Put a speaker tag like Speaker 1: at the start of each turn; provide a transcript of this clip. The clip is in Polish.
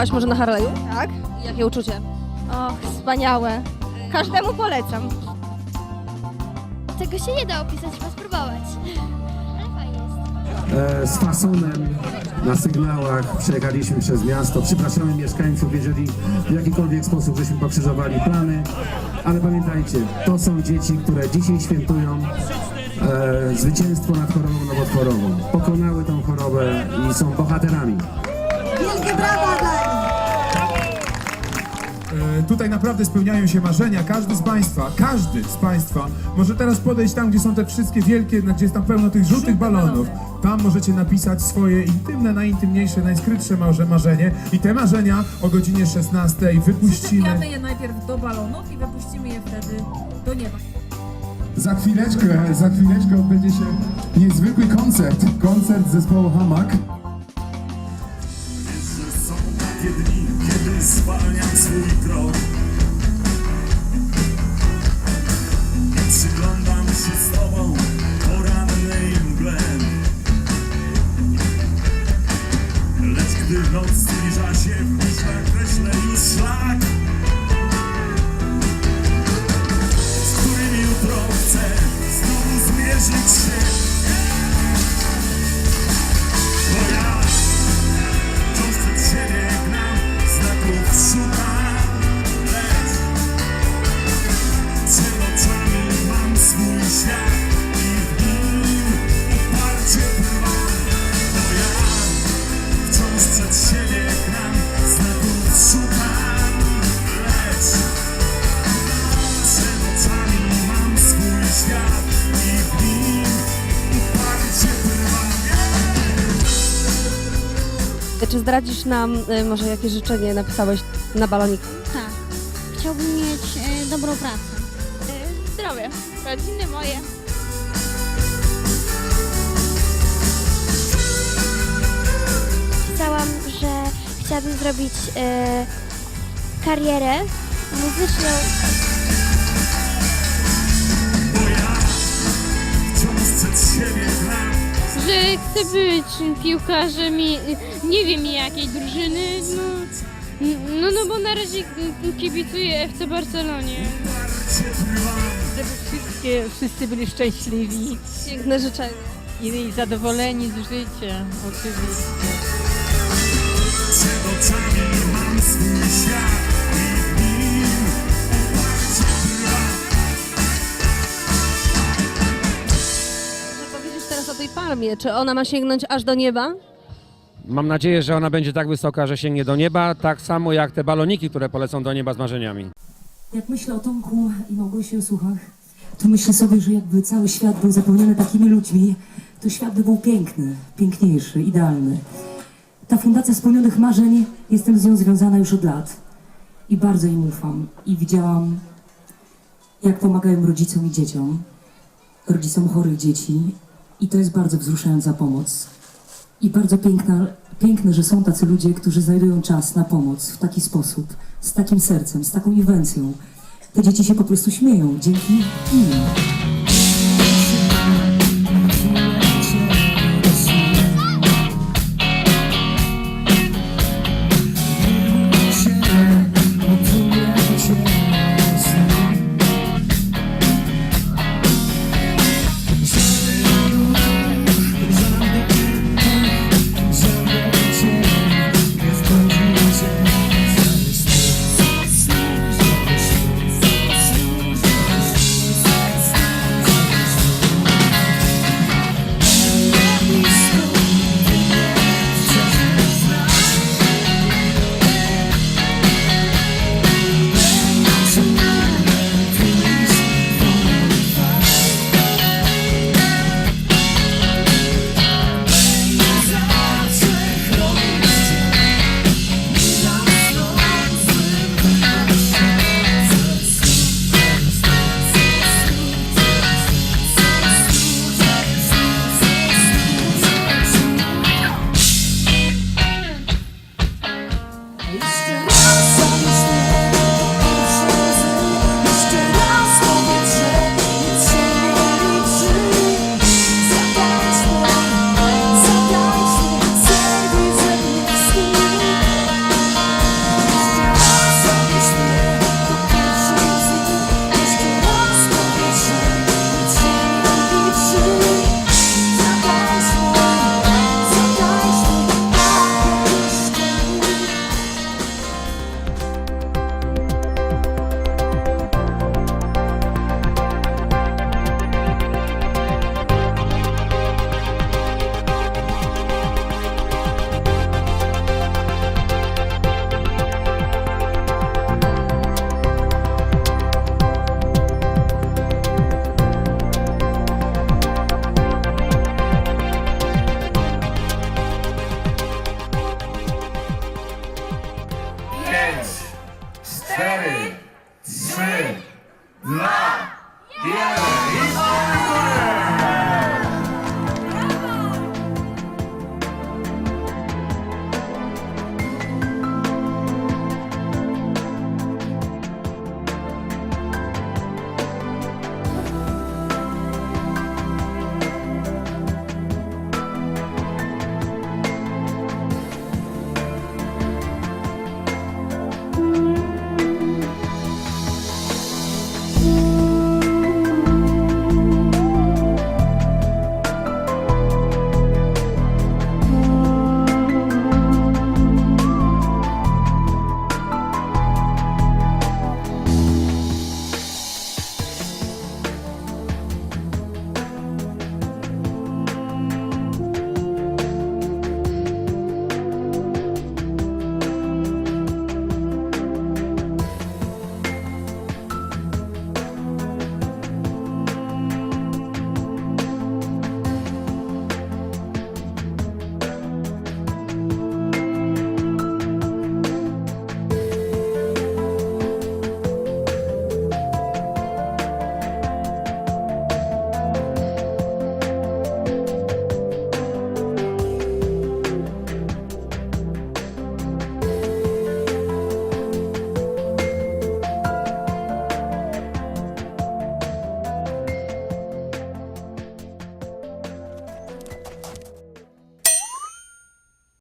Speaker 1: Jechałaś może na Harley'u?
Speaker 2: Tak?
Speaker 1: Jakie uczucie?
Speaker 2: Och, wspaniałe. Każdemu polecam.
Speaker 3: Tego się nie da opisać, trzeba spróbować. Ale fajnie jest.
Speaker 4: e, z fasonem na sygnałach przejechaliśmy przez miasto. Przepraszamy mieszkańców, jeżeli w jakikolwiek sposób żeśmy pokrzyżowali plany, ale pamiętajcie, to są dzieci, które dzisiaj świętują e, zwycięstwo nad chorobą nowotworową. Pokonały tą chorobę i są bohaterami.
Speaker 5: Wielkie brawa dla!
Speaker 6: E, Tutaj naprawdę spełniają się marzenia. Każdy z Państwa, każdy z Państwa może teraz podejść tam, gdzie są te wszystkie wielkie, gdzie jest tam pełno tych żółtych balonów. Tam możecie napisać swoje intymne, najintymniejsze, najskrytsze marze- marzenie. I te marzenia o godzinie 16 wypuścimy.
Speaker 7: Przysypiamy je najpierw do balonów i wypuścimy je wtedy do nieba.
Speaker 8: Za chwileczkę, za chwileczkę odbędzie się niezwykły koncert. Koncert zespołu Hamak.
Speaker 9: Takie dni, kiedy zwalniam swój krok i przyglądam się z tobą porannej mgle. Lecz gdy noc zbliża się,
Speaker 1: Czy zdradzisz nam y, może jakie życzenie napisałeś na baloniku?
Speaker 3: Tak. Chciałbym mieć e, dobrą pracę.
Speaker 2: Zdrowie. Rodziny moje.
Speaker 3: Pisałam, że chciałabym zrobić e, karierę muzyczną.
Speaker 9: Bo ja wciąż przed siebie gram
Speaker 10: że chcę być piłkarzem i nie wiem jakiej drużyny, no, no, no bo na razie kibicuję FC Barcelonie.
Speaker 7: Żeby wszystkie, wszyscy byli szczęśliwi
Speaker 1: Piękne życzenie.
Speaker 7: i zadowoleni z życia, oczywiście.
Speaker 1: O? Czy ona ma sięgnąć aż do nieba?
Speaker 11: Mam nadzieję, że ona będzie tak wysoka, że sięgnie do nieba, tak samo jak te baloniki, które polecą do nieba z marzeniami.
Speaker 5: Jak myślę o Tomku i Małgosi Osuchach, to myślę sobie, że jakby cały świat był zapełniony takimi ludźmi, to świat by był piękny, piękniejszy, idealny. Ta Fundacja Spełnionych Marzeń, jestem z nią związana już od lat i bardzo im ufam. I widziałam, jak pomagają rodzicom i dzieciom, rodzicom chorych dzieci i to jest bardzo wzruszająca pomoc. I bardzo piękna, piękne, że są tacy ludzie, którzy znajdują czas na pomoc w taki sposób, z takim sercem, z taką inwencją. Te dzieci się po prostu śmieją dzięki im.